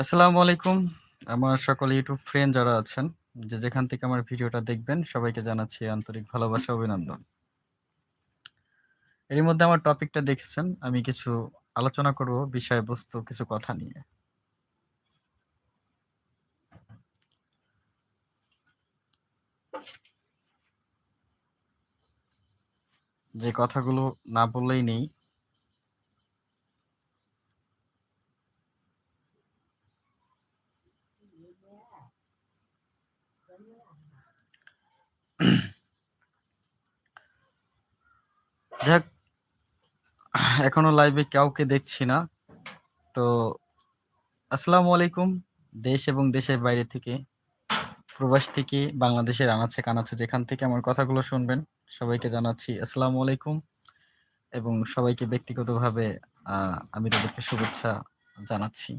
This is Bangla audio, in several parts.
আসসালামু আলাইকুম। আমার সকল ইউটিউব ফ্রেন্ড যারা আছেন, যে যেখান থেকে আমার ভিডিওটা দেখবেন সবাইকে জানাচ্ছি আন্তরিক ভালোবাসা অভিনন্দন। এরই মধ্যে আমার টপিকটা দেখেছেন। আমি কিছু আলোচনা করব বিষয়বস্তু কিছু কথা নিয়ে। যে কথাগুলো না বললেই নেই। যাক এখনও লাইভে কাউকে দেখছি না। তো আসসালামু আলাইকুম। দেশ এবং দেশের বাইরে থেকে, প্রবাস থেকে, বাংলাদেশের আনাচে-কানাচে যেখান থেকে আমার কথাগুলো শুনবেন, সবাইকে জানাচ্ছি আসসালামু আলাইকুম এবং সবাইকে ব্যক্তিগতভাবে আমি তাদেরকে শুভেচ্ছা জানাচ্ছি।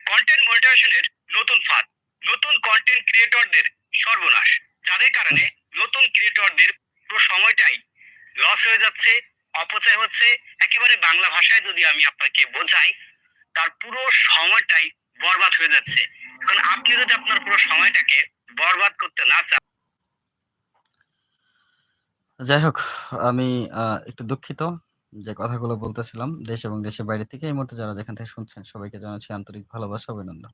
কন্টেন্ট মনিটাইজেশন এর নতুন ফাঁদ নতুন কন্টেন্ট ক্রিয়েটরদের সর্বনাশ যাদের কারণে নতুন ক্রিয়েটরদের পুরো সময়টাই লস হয়ে যাচ্ছে, অপচয় হচ্ছে। একেবারে বাংলা ভাষায় যদি আমি আপনাকে বোঝাই, তার পুরো সময়টাই বরবাদ হয়ে যাচ্ছে। এখন আপনি যদি আপনার পুরো সময়টাকে বরবাদ করতে না চান যাই হোক, আমি একটু দুঃখিত যে কথাগুলো বলতেছিলাম দেশ এবং দেশের বাইরে থেকে। এই মুহূর্তে যারা যেখান থেকে শুনছেন, সবাইকে জানাচ্ছি আন্তরিক ভালোবাসা, অভিনন্দন।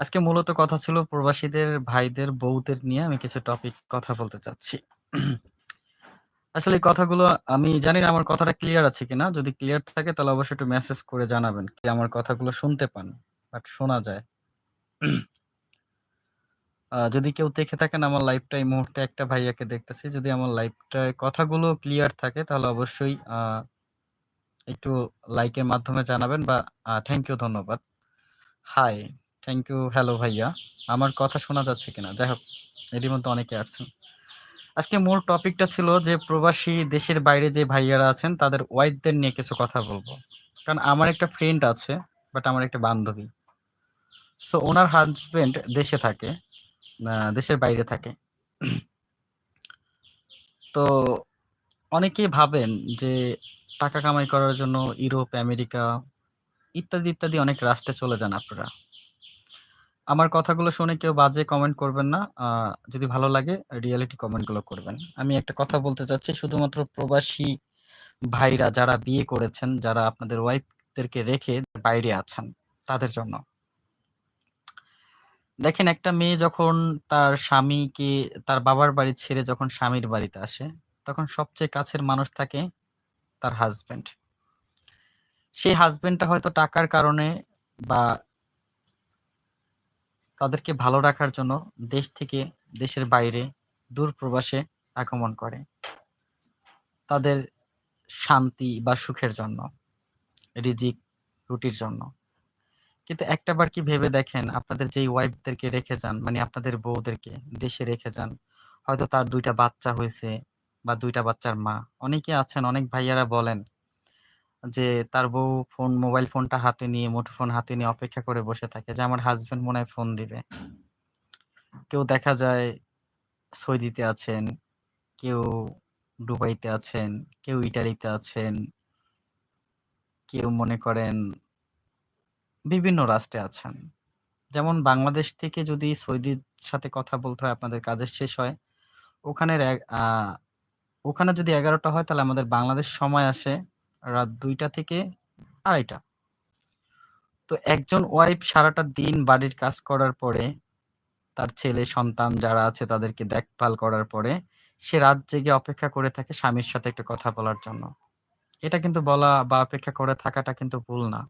আজকে মূলত কথা ছিল প্রবাসীদের ভাইদের, বউদের নিয়ে আমি কিছু টপিক কথা বলতে চাচ্ছি। আসলে এই কথাগুলো আমি জানি না আমার কথাটা ক্লিয়ার আছে কিনা। যদি ক্লিয়ার থাকে তাহলে অবশ্যই একটু মেসেজ করে জানাবেন কি আমার কথাগুলো শুনতে পান, বাট শোনা যায়। যদি কেউ দেখে থাকেন আমার লাইভটা এই মুহূর্তে একটা ভাইয়াকে দেখতেছি। যদি আমার লাইভটায় কথাগুলো ক্লিয়ার থাকে তাহলে অবশ্যই একটু লাইকের মাধ্যমে জানাবেন বা থ্যাংক ইউ ধন্যবাদ। হাই, থ্যাংক ইউ, হ্যালো ভাইয়া। আমার কথা শোনা যাচ্ছে কিনা? যাই হোক এরই মধ্যে অনেকে আসছেন। আজকে মূল টপিকটা ছিল যে প্রবাসী দেশের বাইরে যে ভাইয়ারা আছেন তাদের ওয়াইফদের নিয়ে কিছু কথা বলব। কারণ আমার একটা ফ্রেন্ড আছে, বাট আমার একটা বান্ধবী। সো ওনার হাসব্যান্ড দেশে থাকে। দেশের বাইরে থাকে। তো অনেকেই ভাবেন যে টাকা কামাই করার জন্য ইউরোপ, আমেরিকা ইত্যাদি, ইত্যাদি অনেক রাষ্ট্রে চলে যান আপনারা। আমার কথাগুলো শুনে কেউ বাজে কমেন্ট করবেন না। যদি ভালো লাগে রিয়ালিটি কমেন্টগুলো করবেন। আমি একটা কথা বলতে চাচ্ছি শুধুমাত্র প্রবাসী ভাইরা যারা বিয়ে করেছেন, যারা আপনাদের ওয়াইফদেরকে রেখে বাইরে আছেন তাদের জন্য। দেখেন একটা মেয়ে যখন তার স্বামীকে তার বাবার বাড়ি ছেড়ে যখন স্বামীর বাড়িতে আসে, তখন সবচেয়ে কাছের মানুষ থাকে তার হাসব্যান্ড। সেই হাসব্যান্ডটা হয়তো টাকার কারণে বা তাদেরকে ভালো রাখার জন্য দেশ থেকে দেশের বাইরে দূর প্রবাসে আগমন করে। তাদের শান্তি বা সুখের জন্য। রিজিক, রুটির জন্য। কিন্তু একটাবার কি ভেবে দেখেন আপনাদের যেই ওয়াইফদেরকে রেখে যান, মানে আপনাদের বউদেরকে দেশে রেখে যান, হয়তো তার দুইটা বাচ্চা হয়েছে বা দুইটা বাচ্চার মা। অনেকে আছেন অনেক ভাইয়ারা বলেন যে তার বউ ফোন মোবাইল ফোনটা হাতে নিয়ে মুঠোফোন হাতে নিয়ে অপেক্ষা করে বসে থাকে যে আমার হাসব্যান্ড মনে হয় ফোন দিবে। কেউ দেখা যায় সৌদিতে আছেন, কেউ দুবাইতে আছেন, কেউ ইটালিতে আছেন। কেউ মনে করেন বিভিন্ন রাষ্ট্রে আছেন। যেমন বাংলাদেশ থেকে যদি সৌদির সাথে কথা বলতে হয় আপনাদের কাজের শেষ হয়, ওখানের ওখানে যদি এগারোটা হয় তাহলে আমাদের বাংলাদেশ সময় আসে রাত ২ টা থেকে ২.৩০ টা। তো একজন ওয়াইফ সারাটা দিন বাড়ির কাজ করার পরে, তার ছেলে সন্তান যারা আছে তাদেরকে দেখভাল করার পরে, সে রাত জেগে অপেক্ষা করে থাকে স্বামীর সাথে একটু কথা বলার জন্য। এটা কিন্তু বলা বা অপেক্ষা করে থাকাটা কিন্তু ভুল না।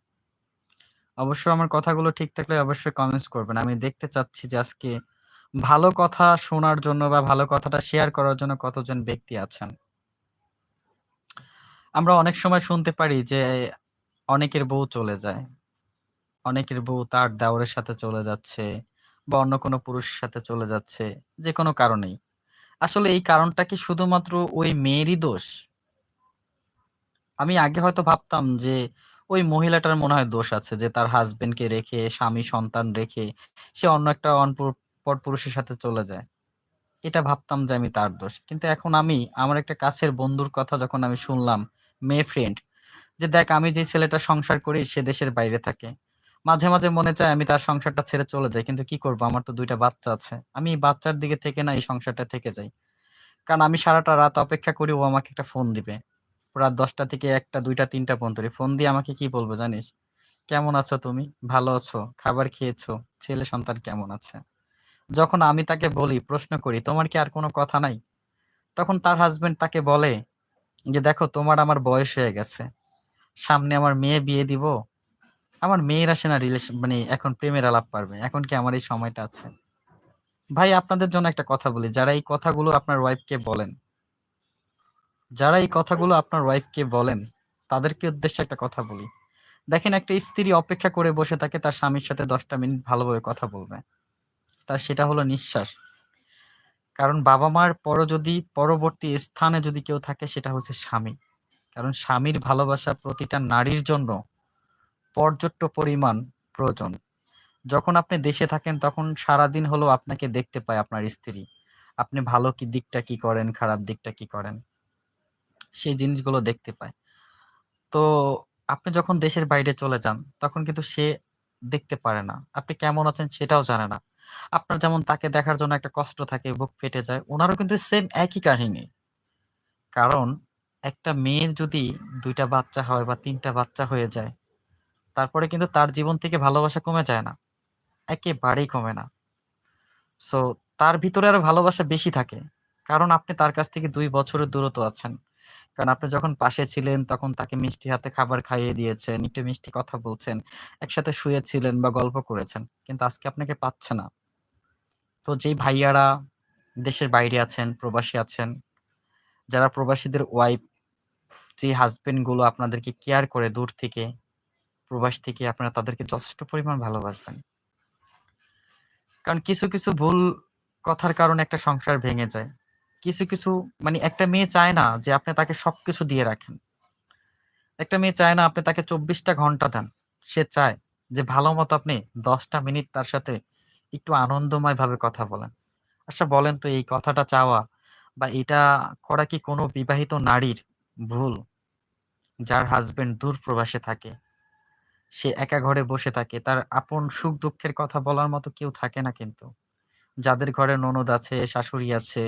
অবশ্যই আমার কথাগুলো ঠিক থাকলে অবশ্যই কমেন্টস করবেন। আমি দেখতে চাচ্ছি যে আজকে ভালো কথা শোনার জন্য বা ভালো কথাটা শেয়ার করার জন্য কতজন ব্যক্তি আছেন। আমরা অনেক সময় শুনতে পারি যে অনেকের বউ চলে যায়। অনেকের বউ তার দেওরের সাথে চলে যাচ্ছে বা অন্য কোনো পুরুষের সাথে চলে যাচ্ছে, যেকোনো কারণেই। আসলে এই কারণটা কি শুধুমাত্র ওই মেয়েরই দোষ? আমি আগে হয়তো ভাবতাম যে ওই মহিলাটার মনে হয় দোষ আছে যে তার হাসব্যান্ডকে রেখে, স্বামী সন্তান রেখে সে অন্য একটা অনপর পরপুরুষের সাথে চলে যায়। এটা ভাবতাম যে আমি তার দোষ। কিন্তু এখন আমি আমার একটা কাছের বন্ধুর কথা যখন আমি শুনলাম, মেয়ে ফ্রেন্ড যে, "দেখ আমি যে ছেলেটা সংসার করি সে দেশের বাইরে থাকে। মাঝে, মাঝে মনে চায় আমি তার সংসারটা ছেড়ে চলে যাই। কিন্তু কি করব? আমার তো দুইটা বাচ্চা আছে। আমি এই বাচ্চার দিকে থেকে না এই সংসারটা থেকে যাই। কারণ আমি সারাটা রাত অপেক্ষা করি ও আমাকে একটা ফোন দিবে। রাত ১০টা থেকে ১টা, ২টা, ৩টা পর্যন্ত। ফোন দিয়ে আমাকে কি বলব জানিস? "কেমন আছো তুমি? ভালো আছো? খাবার খেয়েছো? ছেলে সন্তান কেমন আছে?" যখন আমি তাকে বলি, প্রশ্ন করি, "তোমার কি আর কোনো কথা নাই?" তখন তার হাসব্যান্ড তাকে বলে যে, "দেখো তোমার আমার বয়স হয়ে গেছে। সামনে আমার মেয়ে বিয়ে দিব। আমার মেয়েরা সে না রিলেশন মানে এখন প্রেমের আলাপ পারবে। এখন কি আমার এই সময়টা আছে?" ভাই আপনাদের জন্য একটা কথা বলি, যারা এই কথাগুলো আপনার ওয়াইফকে বলেন যারা এই কথাগুলো আপনার ওয়াইফকে বলেন, তাদেরকে উদ্দেশ্যে একটা কথা বলি। দেখেন একটা স্ত্রী অপেক্ষা করে বসে থাকে তার স্বামীর সাথে দশটা মিনিট ভালোভাবে কথা বলবে। তার সেটা হলো নিঃশ্বাস। কারণ বাবা-মার পরও যদি পরবর্তী স্থানে যদি কেউ থাকে সেটা হচ্ছে স্বামী। কারণ স্বামীর ভালোবাসা প্রতিটা নারীর জন্য পর্যাপ্ত পরিমাণ প্রয়োজন। যখন আপনি দেশে থাকেন তখন সারাদিন হলেও আপনাকে দেখতে পায় আপনার স্ত্রী। আপনি ভালো কি দিকটা কি করেন, খারাপ দিকটা কি করেন। সেই জিনিসগুলো দেখতে পায়। তো আপনি যখন দেশের বাইরে চলে যান তখন কিন্তু সে দেখতে পারে না। আপনি কেমন আছেন সেটাও জানে না। আপনার যেমন তাকে দেখার জন্য একটা কষ্ট থাকে, বুক ফেটে যায়। ওনারও কিন্তু সেম একই কাহিনী। কারণ একটা মেয়ের যদি দুইটা বাচ্চা হয় বা তিনটা বাচ্চা হয়ে যায়, তারপরে কিন্তু তার জীবন থেকে ভালোবাসা কমে যায় না। একেবারেই কমে না। সো তার ভিতরে আরও ভালোবাসা বেশি থাকে। কারণ আপনি তার কাছ থেকে দুই বছরের দূরত্ব আছেন। কারণ আপনি যখন পাশে ছিলেন তখন তাকে মিষ্টি হাতে খাবার খাইয়ে দিয়েছেন, একটু মিষ্টি কথা বলছেন, একসাথে শুয়েছিলেন বা গল্প করেছেন। কিন্তু আজকে আপনাকে পাচ্ছে না। তো যেই ভাইয়ারা দেশের বাইরে আছেন, প্রবাসী আছেন, যারা প্রবাসীদের ওয়াইফ, যে হাসব্যান্ডগুলো আপনাদেরকে কেয়ার করে দূর থেকে, প্রবাস থেকে আপনারা তাদেরকে যথেষ্ট পরিমাণ ভালোবাসবেন। কারণ কিছু, কিছু ভুল কথার কারণে একটা সংসার ভেঙে যায়। কিছু, কিছু মানে একটা মেয়ে চায় না যে আপনি তাকে সবকিছু দিয়ে রাখেন। একটা মেয়ে চায় না আপনি তাকে ২৪ টা ঘণ্টা দেন। সে চায় যে ভালোমতো আপনি ১০ টা মিনিট তার সাথে একটু আনন্দময়ভাবে কথা বলেন। আচ্ছা বলেন তো এই কথাটা চাওয়া বা এটা করা কি কোনো বিবাহিত নারীর ভুল? যার হাজবেন্ড দূর প্রবাসে থাকে। সে একা ঘরে বসে থাকে। তার আপন সুখ-দুঃখের কথা বলার মতো কেউ থাকে না কিন্তু। যাদের ঘরে ননদ আছে, শাশুড়ি আছে,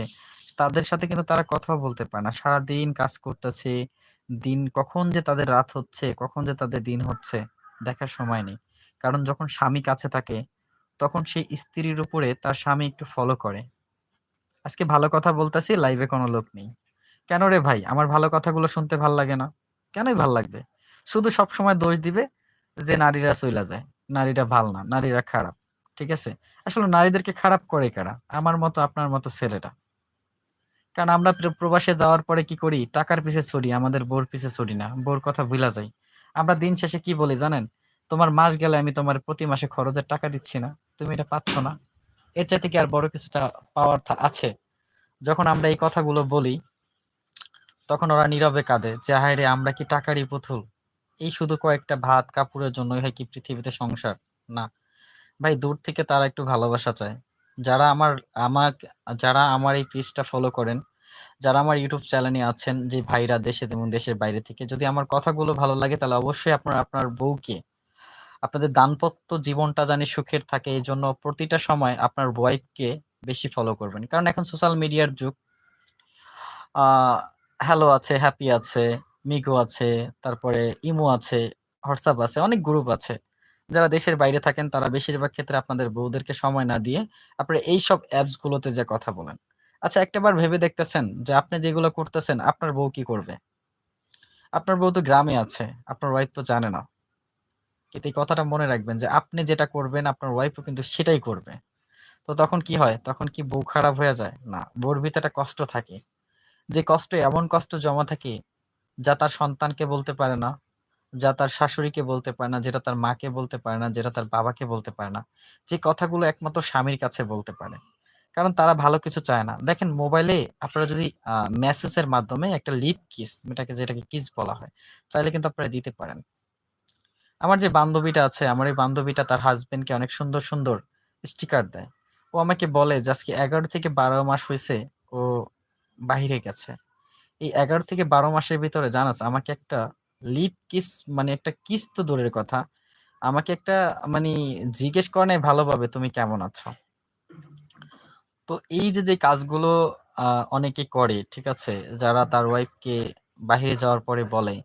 তাদের সাথে কিন্তু তারা কথা বলতে পারে না। সারাদিন কাজ করতেছে। দিন কখন যে তাদের রাত হচ্ছে, কখন যে তাদের দিন হচ্ছে দেখার সময় নেই। কারণ যখন স্বামী কাছে থাকে তখন সেই স্ত্রীর উপরে তার স্বামী একটু ফলো করে। আজকে ভালো কথা বলতেছি লাইভে কোনো লোক নেই। কেন রে ভাই? আমার ভালো কথাগুলো শুনতে ভালো লাগে না? কেনই ভালো লাগবে? শুধু সবসময় দোষ দিবে যে নারীরা চইলা যায়। নারীরা ভালো না, নারীরা খারাপ। ঠিক আছে? আসলে নারীদেরকে খারাপ করে কারা? আমার মতো আপনার মতো ছেলেরা। কারণ আমরা প্রবাসে যাওয়ার পরে কি করি? টাকার পিছে ছুরি, আমাদের বোর পিছে ছুরি না। বোর কথা ভুলা যাই। আমরা দিন শেষে কি বলি জানেন? তোমার মাস গেলে আমি তোমার প্রতি মাসে খরচের টাকা দিচ্ছি না। তুমি এটা পাচ্ছ না। এর চাইতে কি আর বড় কিছু পাওয়ার আছে? যখন আমরা এই কথাগুলো বলি তখন ওরা নীরবে কাঁদে যে, "হায়রে আমরা কি টাকারই পুতুল? এই শুধু কয়েকটা ভাত কাপড়ের জন্যই হয় কি পৃথিবীতে সংসার?" না। ভাই দূর থেকে তারা একটু ভালোবাসা চায়। যারা আমার আমার যারা আমার এই পেজটা ফলো করেন, যারা আমার ইউটিউব চ্যানেলে আছেন যে ভাইরা দেশে এবং দেশের বাইরে থেকে যদি আমার কথাগুলো ভালো লাগে তাহলে অবশ্যই আপনার আপনার বউকে আপনাদের দাম্পত্য জীবনটা জানি সুখের থাকে এই জন্য প্রতিটা সময় আপনার ওয়াইফকে বেশি ফলো করবেন। কারণ এখন সোশ্যাল মিডিয়ার যুগ। হ্যালো আছে, হ্যাপি আছে, মিগো আছে, তারপরে ইমো আছে, হোয়াটসঅ্যাপ আছে, অনেক গ্রুপ আছে। যারা দেশের বাইরে থাকেন তারা বেশিরভাগ ক্ষেত্রে আপনাদের বউদেরকে সময় না দিয়ে আপনারা এইসব অ্যাপস গুলোতে যেয়ে কথা বলেন। আচ্ছা একটাবার ভেবে দেখতেছেন যে আপনি যেগুলো করতেছেন আপনার বউ কি করবে? আপনার বউ তো গ্রামে আছে। আপনার ওয়াইফ তো জানে না। কিন্তু এই কথাটা মনে রাখবেন যে আপনি যেটা করবেন আপনার ওয়াইফও কিন্তু সেটাই করবে। তো তখন কি হয়? তখন কি বউ খারাপ হয়ে যায়? না। বউর ভিতরে কষ্ট থাকে। যে কষ্ট এমন কষ্ট জমা থাকে যা তার সন্তানকে বলতে পারে না, যা তার শাশুড়িকে বলতে পারে না, যেটা তার মাকে বলতে পারে না, যেটা তার বাবাকে বলতে পারে না। যে কথাগুলো একমাত্র স্বামীর কাছে বলতে পারে। কারণ তারা ভালো কিছু চায় না। দেখেন মোবাইলে আপনারা যদি মেসেজের মাধ্যমে একটা লিপ কিস এটাকে যেটাকে কিস বলা হয়। চাইলে কিন্তু আপনারা দিতে পারেন। আমার যে বান্ধবীটা আছে, আমার এই বান্ধবীটা তার হাসব্যান্ডকে অনেক সুন্দর, সুন্দর স্টিকার দেয়। ও আমাকে বলে যে আজকে ১১ থেকে ১২ মাস হয়েছে ও বাহিরে গেছে। এই ১১ থেকে ১২ মাসের ভিতরে জানাস আমাকে একটা লিপ কিস মানে একটা কিস তো দূরের কথা। আমাকে একটা মানি জিজ্ঞেস করে নাই ভালোভাবে, "তুমি কেমন আছো?" তো এই যে, যে কাজগুলো অনেকে করে, ঠিক আছে? যারা তার ওয়াইফকে বাহিরে যাওয়ার পরে বলে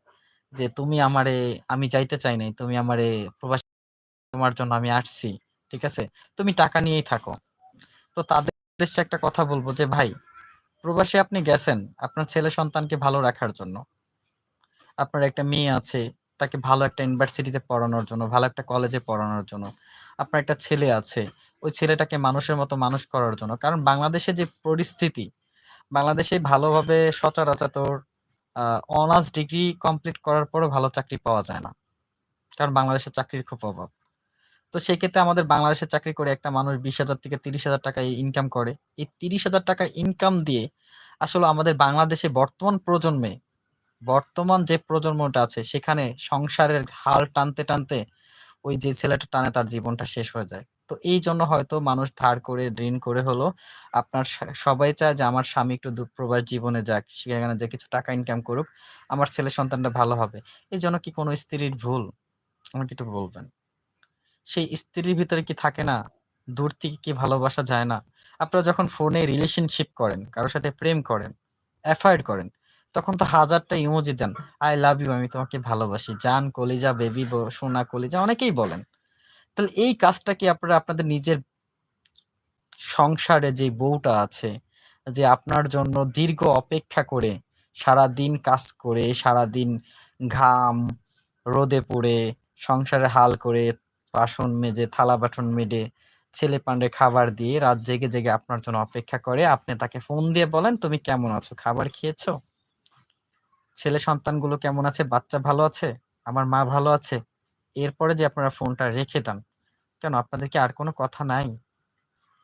যে, "তুমি আমারে আমি যাইতে চাই নাই। তুমি আমারে প্রবাসী তোমার জন্য আমি আসছি। ঠিক আছে? তুমি টাকা নিয়েই থাকো।" তো তাদের উদ্দেশ্যে একটা কথা বলব যে, "ভাই, প্রবাসে আপনি গেছেন আপনার ছেলে সন্তানকে ভালো রাখার জন্য। আপনার একটা মেয়ে আছে, তাকে ভালো একটা ইউনিভার্সিটিতে পড়ানোর জন্য, ভালো একটা কলেজে পড়ানোর জন্য। আপনার একটা ছেলে আছে, ওই ছেলেটাকে মানুষের মতো মানুষ করার জন্য। কারণ বাংলাদেশে যে পরিস্থিতি, বাংলাদেশে ভালোভাবে সচরাচর আ অনার্স ডিগ্রি কমপ্লিট করার পরেও ভালো চাকরি পাওয়া যায় না। কারণ বাংলাদেশে চাকরির খুব অভাব। তো সেক্ষেত্রে আমাদের বাংলাদেশে চাকরি করে একটা মানুষ ২০,০০০ থেকে ৩০,০০০ টাকা ইনকাম করে। এই ৩০,০০০ টাকার ইনকাম দিয়ে আসলে আমাদের বাংলাদেশে বর্তমান প্রজন্মে, বর্তমান যে প্রজন্মটা আছে সেখানে সংসারের হাল টানতে, টানতে ওই যে ছেলেটা টানে তার জীবনটা শেষ হয়ে যায়। তো এই জন্য হয়তো মানুষ ধার করে, ঋণ করে হলো আপনার সবাই চায় যে আমার স্বামী একটু দূর প্রবাস জীবনে যাক। সেখানে যে কিছু টাকা ইনকাম করুক। আমার ছেলে সন্তানটা ভালো হবে। এই জন্য কি কোনো স্ত্রীর ভুল? আমাকে একটু বলবেন। সেই স্ত্রীর ভিতরে কি থাকে না? দূর থেকে কি ভালোবাসা যায় না? আপনারা যখন ফোনে রিলেশনশিপ করেন, কারোর সাথে প্রেম করেন, অ্যাফায়ার করেন, তখন তো হাজারটা ইমোজি দেন। আই লাভ ইউ আমি তোমাকে ভালোবাসি। জান, কলিজা, বেবি, সোনা, কলিজা অনেকেই বলেন। তাহলে এই কাজটা কি আপনারা আপনাদের নিজের সংসারে যে বউটা আছে, যে আপনার জন্য দীর্ঘ অপেক্ষা করে, সারাদিন কাজ করে, সারাদিন ঘাম, রোদে পড়ে সংসারে হাল করে, বাসন মেজে, থালা-বাসন মেজে, ছেলে-পান্ডে খাবার দিয়ে রাত জেগে, জেগে আপনার জন্য অপেক্ষা করে। আপনি তাকে ফোন দিয়ে বলেন, "তুমি কেমন আছো? খাবার খেয়েছো? ছেলে সন্তানগুলো কেমন আছে? বাচ্চা ভালো আছে? আমার মা ভালো আছে?" এরপরে যে আপনারা ফোনটা রেখে দেন। কেন আপনাদের কি আর কোনো কথা নাই?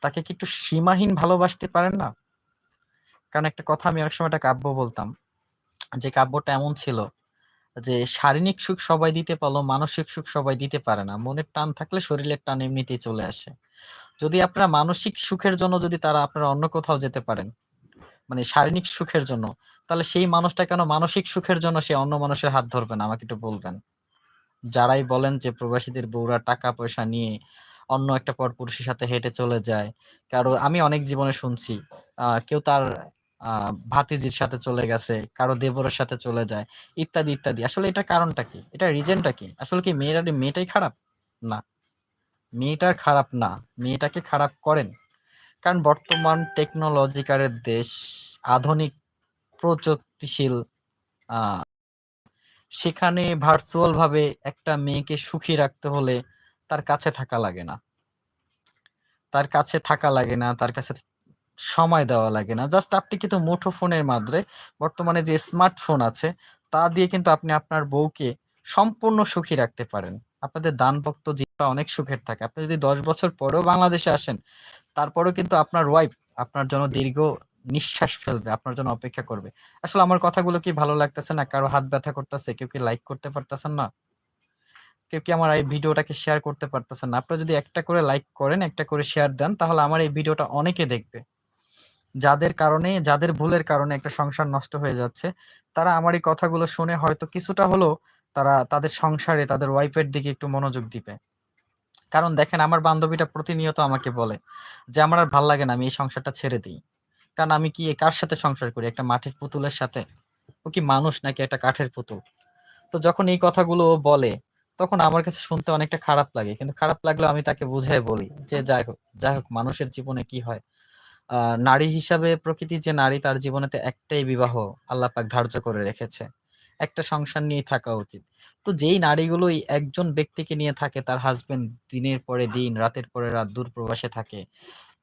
তাকে কি একটু সীমাহীন ভালোবাসতে পারেন না? কারণ একটা কথা আমি অনেক সময় একটা কাব্য বলতাম। যে কাব্যটা এমন ছিল যে, "শারীরিক সুখ সবাই দিতে পারলেও মানসিক সুখ সবাই দিতে পারে না। মনের টান থাকলে শরীরের টান এমনিতেই চলে আসে।" যদি আপনারা মানসিক সুখের জন্য যদি তারা আপনারা অন্য কোথাও যেতে পারেন, মানে শারীরিক সুখের জন্য, তাহলে সেই মানুষটা কেন মানসিক সুখের জন্য সে অন্য মানুষের হাত ধরবে না? আমাকে একটু বলবেন। যারাই বলেন যে প্রবাসীদের বউরা টাকা-পয়সা নিয়ে অন্য একটা পরপুরুষের সাথে হেঁটে চলে যায়। কারও আমি অনেক জীবনে শুনছি। কেউ তার ভাতিজির সাথে চলে গেছে, কারও দেবরের সাথে চলে যায়, ইত্যাদি, ইত্যাদি। আসলে এটা কারণটা কি? এটা রিজনটা কি? আসলে কি মেয়েরা মেয়েটাই খারাপ? না। মেয়েটার খারাপ না। মেয়েটাকে খারাপ করেন। কারণ বর্তমান টেকনোলজিক্যালের দেশ, আধুনিক প্রযুক্তিশীল সেখানে ভার্চুয়াল ভাবে একটা মেয়েকে সুখী রাখতে হলে তার কাছে থাকা লাগে না। তার কাছে থাকা লাগে না, তার কাছে সময় দেওয়া লাগে না। জাস্ট আপনি কিন্তু মুঠো ফোনের মাধ্যমে বর্তমানে যে স্মার্টফোন আছে, তা দিয়ে কিন্তু আপনি আপনার বউকে সম্পূর্ণ সুখী রাখতে পারেন। আপনাদের দানভক্ত জীবনটা অনেক সুখের থাকে। আপনি যদি ১০ বছর পরেও বাংলাদেশে আসেন, তারপরেও কিন্তু আপনার ওয়াইফ আপনার জন্য দীর্ঘ নিঃশ্বাস ফেলবে, আপনার জন্য অপেক্ষা করবে। আসলে আমার কথাগুলো কি ভালো লাগতেছে না? কারও হাত ব্যথা করতেছে? কেউ কি লাইক করতে পারতেছেন না? কেউ কি আমার এই ভিডিওটাকে শেয়ার করতে পারতেছেন না? আপনারা যদি একটা করে লাইক করেন, একটা করে শেয়ার দেন, তাহলে আমার এই ভিডিওটা অনেকে দেখবে। যাদের কারণে, যাদের ভুলের কারণে একটা সংসার নষ্ট হয়ে যাচ্ছে, তারা আমার এই কথাগুলো শুনে হয়তো কিছুটা হলেও তারা তাদের সংসারে, তাদের ওয়াইফের দিকে একটু মনোযোগ দিবে। কারণ দেখেন আমার বান্ধবীটা প্রতিনিয়ত আমাকে বলে যে, "আমার আর ভালো লাগে না। আমি এই সংসারটা ছেড়ে দিই কারণ আমি কি কার সাথে সংসার করি? একটা মাটির পুতুলের সাথে? ও কি মানুষ নাকি একটা কাঠের পুতুল? তো যখন এই কথাগুলো বলে, তখন আমার কাছে শুনতে অনেকটা খারাপ লাগে। কিন্তু খারাপ লাগলেও আমি তাকে বুঝাই বলি যে, "যাই হোক, যাই হোক মানুষের জীবনে কি হয়? নারী হিসাবে প্রকৃতি যে নারী তার জীবনেতে একটাই বিবাহ আল্লাহ পাক ধার্য করে রেখেছে। একটা সংসার নিয়ে থাকা উচিত। তো যেই নারীগুলো একজন ব্যক্তিকে নিয়ে থাকে, তার হাজবেন্ড দিনের পরে দিন, রাতের পরে রাত দূর প্রবাসে থাকে।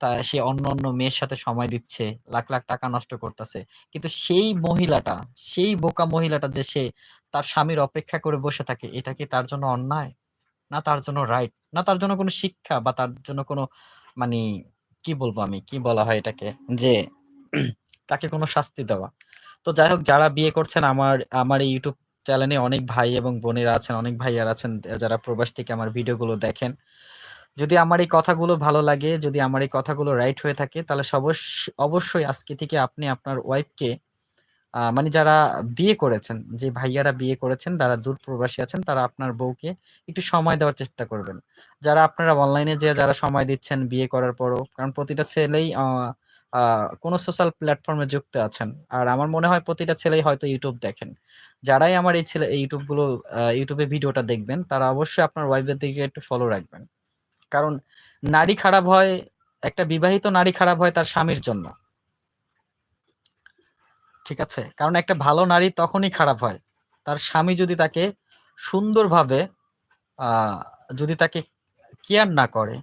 তা সে অন্য, অন্য মেয়ের সাথে সময় দিচ্ছে, লাখ, লাখ টাকা নষ্ট করতেছে। কিন্তু সেই মহিলাটা, সেই বোকা মহিলাটা যে সে তার স্বামীর অপেক্ষা করে বসে থাকে, এটা কি তার জন্য অন্যায়? না তার জন্য রাইট? না তার জন্য কোনো শিক্ষা বা তার জন্য কোনো মানে কি বলব আমি? কি বলা হয় এটাকে? যে তাকে কোনো শাস্তি দেওয়া। তো যাই হোক যারা বিয়ে করছেন আমার আমার এই YouTube চ্যানেলে অনেক ভাই এবং বোনেরা আছেন, অনেক ভাইয়ারা আছেন যারা প্রবাস থেকে আমার ভিডিওগুলো দেখেন। যদি আমার এই কথাগুলো ভালো লাগে, যদি আমার এই কথাগুলো রাইট হয়ে থাকে তাহলে অবশ্যই আজকে থেকে আপনি আপনার ওয়াইফকে মানে যারা বিয়ে করেছেন, যে ভাইয়ারা বিয়ে করেছেন, যারা দূর প্রবাসী আছেন তারা আপনার বউকে একটু সময় দেওয়ার চেষ্টা করবেন। যারা আপনারা অনলাইনে যেয়ে যারা সময় দিচ্ছেন বিয়ে করার পরও, কারণ প্রতিটা ছেলেই কোনো সোশ্যাল প্ল্যাটফর্মে যুক্ত আছেন। আর আমার মনে হয় প্রতিটা ছেলেই হয়তো ইউটিউব দেখেন। যারাই আমার এই ছেলে YouTube গুলো এ ভিডিওটা দেখবেন, তারা অবশ্যই আপনার ওয়াইফের দিকে একটু ফলো রাখবেন। কারণ নারী খারাপ হয়, একটা বিবাহিত নারী খারাপ হয় তার স্বামীর জন্য। ঠিক আছে? কারণ একটা ভালো নারী তখনই খারাপ হয়। তার স্বামী যদি তাকে সুন্দরভাবে যদি তাকে কেয়ার না করে।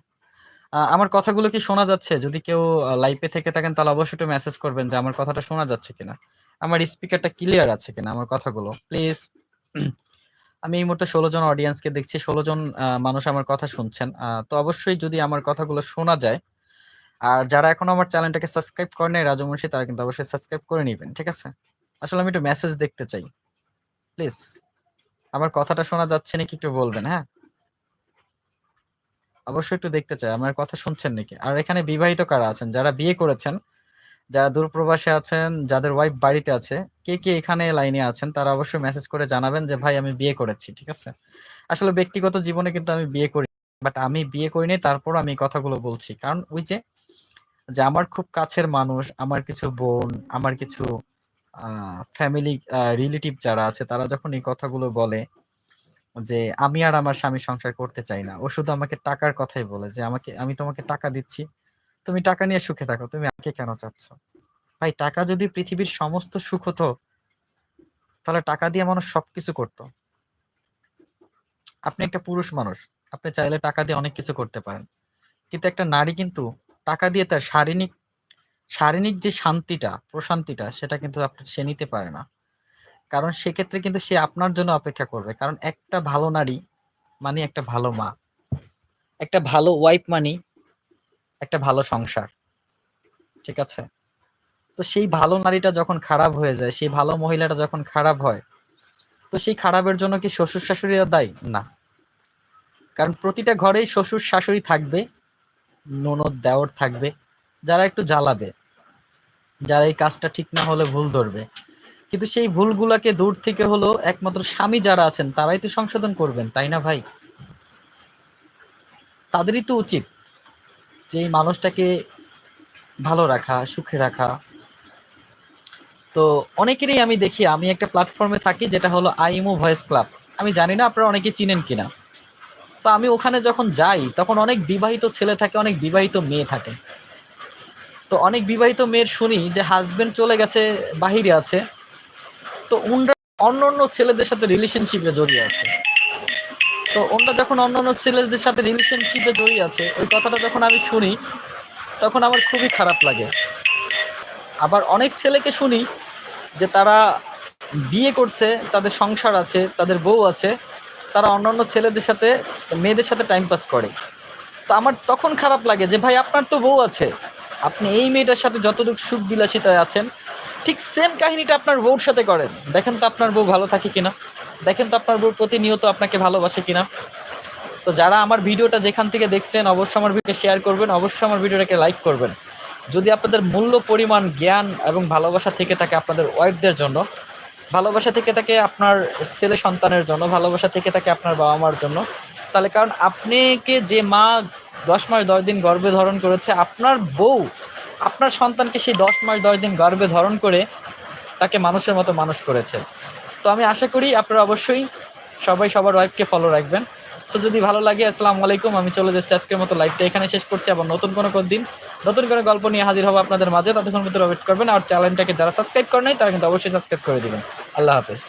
আমার কথাগুলো কি শোনা যাচ্ছে? যদি কেউ লাইভে থেকে থাকেন তাহলে অবশ্যই একটু মেসেজ করবেন যে আমার কথাটা শোনা যাচ্ছে কিনা? আমার স্পিকারটা ক্লিয়ার আছে কিনা আমার কথাগুলো? প্লিজ। আমি এই মুহূর্তে ১৬ জন অডিয়েন্সকে দেখছি। ১৬ জন মানুষ আমার কথা শুনছেন। তো অবশ্যই যদি আমার কথাগুলো শোনা যায় আর যারা এখনও আমার চ্যানেলটাকে সাবস্ক্রাইব করে নেয় রাজু মুন্সি তারা কিন্তু অবশ্যই সাবস্ক্রাইব করে নিবেন। ঠিক আছে? আসলে আমি একটু মেসেজ দেখতে চাই। প্লিজ। আমার কথাটা শোনা যাচ্ছে নাকি একটু বলবেন, হ্যাঁ? অবশ্যই একটু দেখতে চাই আমার কথা শুনছেন নাকি? আর এখানে বিবাহিত কারা আছেন? যারা বিয়ে করেছেন, যারা দূরপ্রবাসে আছেন, যাদের ওয়াইফ বাড়িতে আছে, কে, কে এখানে লাইনে আছেন তারা অবশ্যই মেসেজ করে জানাবেন যে ভাই আমি বিয়ে করেছি। ঠিক আছে? আসলে ব্যক্তিগত জীবনে কিন্তু আমি বিয়ে করি বাট আমি বিয়ে করি নাই তারপরও আমি কথাগুলো বলছি। কারণ ওই যে, যে আমার খুব কাছের মানুষ, আমার কিছু বোন, আমার কিছু ফ্যামিলি রিলেটিভ যারা আছে তারা যখন এই কথাগুলো বলে যে আমি আর আমার স্বামী সংসার করতে চাই না। ও শুধু আমাকে টাকার কথাই বলে যে আমাকে আমি তোমাকে টাকা দিচ্ছি। তুমি টাকা নিয়ে সুখে থাকো। তুমি আমাকে কেন চাচ্ছ? ভাই টাকা যদি পৃথিবীর সমস্ত সুখ হতো তাহলে টাকা দিয়ে মানুষ সবকিছু করত। আপনি একটা পুরুষ মানুষ। আপনি চাইলে টাকা দিয়ে অনেক কিছু করতে পারেন। কিন্তু একটা নারী কিন্তু টাকা দিয়ে তার শারীরিক শারীরিক যে শান্তিটা, প্রশান্তিটা সেটা কিন্তু আপনি সে নিতে পারে না। কারণ সেক্ষেত্রে কিন্তু সে আপনার জন্য অপেক্ষা করবে। কারণ একটা ভালো নারী মানে একটা ভালো মা। একটা ভালো ওয়াইফ মানি একটা ভালো সংসার। ঠিক আছে? তো সেই ভালো নারীটা যখন খারাপ হয়ে যায়, সেই ভালো মহিলাটা যখন খারাপ হয়, তো সেই খারাপের জন্য কি শ্বশুর-শাশুড়িরা দায়ী? না। কারণ প্রতিটা ঘরেই শ্বশুর-শাশুড়ি থাকবে, ননদ, দেওর থাকবে, যারা একটু জ্বালাবে। যারা এই কাজটা ঠিক না হলে ভুল ধরবে। কিন্তু সেই ভুলগুলাকে দূর থেকে হলেও একমাত্র স্বামী যারা আছেন তারাই তো সংশোধন করবেন, তাই না ভাই? তাদেরই তো উচিত যে এই মানুষটাকে ভালো রাখা, সুখে রাখা। তো অনেকেরই আমি দেখি আমি একটা প্ল্যাটফর্মে থাকি যেটা হলো আইএমও ভয়েস ক্লাব। আমি জানি না আপনারা অনেকে চিনেন কিনা? তো আমি ওখানে যখন যাই তখন অনেক বিবাহিত ছেলে থাকে, অনেক বিবাহিত মেয়ে থাকে। তো অনেক বিবাহিত মেয়ের শুনি যে হাসব্যান্ড চলে গেছে, বাহিরে আছে। তো উনরা অন্য ছেলেদের সাথে রিলেশনশিপে জড়িয়ে আছে। তো ওনরা যখন অন্য অন্য ছেলেদের সাথে রিলেশনশিপে জড়িয়ে আছে, ওই কথাটা যখন আমি শুনি তখন আমার খুবই খারাপ লাগে। আবার অনেক ছেলেকে শুনি যে তারা বিয়ে করছে, তাদের সংসার আছে, তাদের বউ আছে। তারা অন্য অন্য ছেলেদের সাথে মেয়েদের সাথে টাইম পাস করে। তো আমার তখন খারাপ লাগে যে ভাই আপনার তো বউ আছে। আপনি এই মেয়েটার সাথে যতটুকু সুখ বিলাসিতায় আছেন, ঠিক সেম কাহিনীটা আপনার বউর সাথে করেন। দেখেন তো আপনার বউ ভালো থাকে কিনা? দেখেন তো আপনার বউ প্রতিনিয়ত আপনাকে ভালোবাসে কিনা? তো যারা আমার ভিডিওটা যেখান থেকে দেখছেন অবশ্যই আমার ভিডিওকে শেয়ার করবেন, অবশ্যই আমার ভিডিওটাকে লাইক করবেন। যদি আপনাদের মূল্য পরিমাণ জ্ঞান এবং ভালোবাসা থেকে থাকে আপনাদের ওয়াইফদের জন্য, ভালোবাসা থেকে থাকে আপনার ছেলে সন্তানের জন্য, ভালোবাসা থেকে থাকে আপনার বাবা-মার জন্য, তাহলে কারণ আপনিকে যে মা ১০ মাস ১০ দিন গর্ভে ধারণ করেছে, আপনার বউ আপনার সন্তানকে সেই ১০ মাস ১০ দিন গর্বে ধারণ করে তাকে মানুষের মতো মানুষ করেছে। তো আমি আশা করি আপনারা অবশ্যই সবাই সবার ওয়াইফকে ফলো রাখবেন। সো যদি ভালো লাগে, আসসালামু আলাইকুম। আমি চলে যাচ্ছি আজকের মতো লাইভটা এখানে শেষ করছি। আবার নতুন কোনো কোন দিন নতুন কোনো গল্প নিয়ে হাজির হব আপনাদের মাঝে। ততক্ষণ ভিতরে ওয়েট করবেন। আর চ্যানেলটাকে যারা সাবস্ক্রাইব করে নাই, তারা কিন্তু অবশ্যই সাবস্ক্রাইব করে দেবেন আল্লাহ হাফেজ।